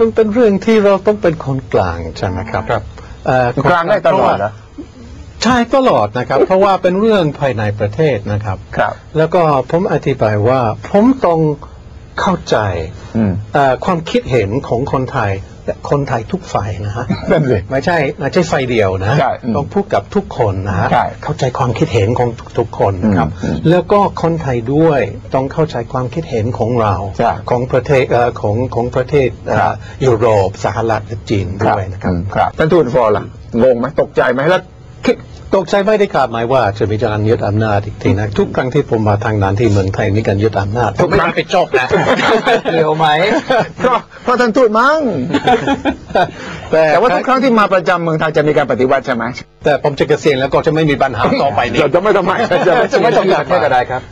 มันเป็นเรื่องที่เราต้องเป็นคนกลางใช่ไหมครับครับเอ่อกลางได้ตลอดเหรอใช่ตลอดนะครับ เพราะว่าเป็นเรื่องภายในประเทศนะครับครับ แล้วก็ผมอธิบายว่าผมต้องเข้าใจอืมเอ่อ ความคิดเห็นของคนไทยและคนไทยทุกฝ่ายนะฮะนั่นสิไม่ใช่ไม่ใช่ไฟเดียวนะใช่อืมต้องพูดกับทุกคนนะฮะใช่เข้าใจความคิดเห็นของทุกๆคนนะครับอืมอืมแล้วก็คนไทยด้วยต้องเข้าใจความคิดเห็นของเราใช่ของประเทศเอ่อของของประเทศเอ่อครับยุโรปสหรัฐและจีนด้วยนะครับอืมครับท่านทูตฟอร์ล่ะงงไหมตกใจไหมแล้วคิด ตกใจไม่ได้คาดหมายว่าจะมีการยึดอำนาจอีกทีนะทุกครั้งที่ผมมาทางนั้นที่เมืองไทยมีการยึดอำนาจทุกครั้งไม่ไปจบนะเร็วไหมเพราะเพราะท่านทูตมั้งแต่แต่ว่าทุกครั้งที่มาประจำเมืองไทยจะมีการปฏิวัติใช่ไหมแต่ผมจะเกษียณแล้วก็จะไม่มีปัญหาต่อไปนี้เราจะไม่ทำไมจะไม่จะไม่ต้องการแค่กระไดครับ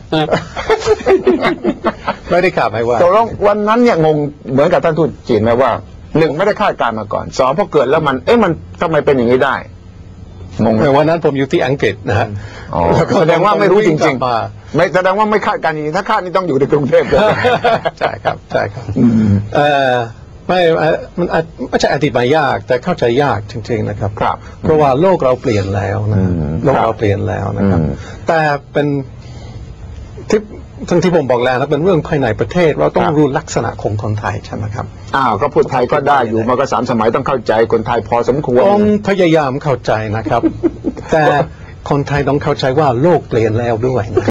ไม่ได้คาดหมายว่าตกลงวันนั้นเนี่ยงงเหมือนกับท่านทูตจีนไหมว่าหนึ่งไม่ได้คาดการณ์มาก่อนสองพอเกิดแล้วมันเอ๊ะมันทำไมเป็นอย่างนี้ได้ งงไหมแต่วันนั้นผมอยู่ที่อังกฤษนะฮะอ๋อแล้วก็แสดงว่าไม่รู้จริงกลับมาๆไม่แสดงว่าไม่คาดการณ์จริงๆถ้าคาดนี่ต้องอยู่ในกรุงเทพเลยใช่ครับใช่ครับอืมเอ่อไม่เอ่อมันอาจไม่ใช่อธิบายยากแต่เข้าใจยากจริง ๆนะครับครับเพราะว่าโลกเราเปลี่ยนแล้วนะอืมโลกเราเปลี่ยนแล้วนะครับอืมแต่เป็น ที่ทั้งที่ผมบอกแล้วนะเป็นเรื่องภายในประเทศ เราต้องรู้ลักษณะของคนไทยใช่ไหมครับอ้าวก็พูดไทยก็ได้อยู่มาก็สามสมัยต้องเข้าใจคนไทยพอสมควรต้องพยายามเข้าใจนะครับ แต่คนไทยต้องเข้าใจว่าโลกเปลี่ยนแล้วด้วยนะ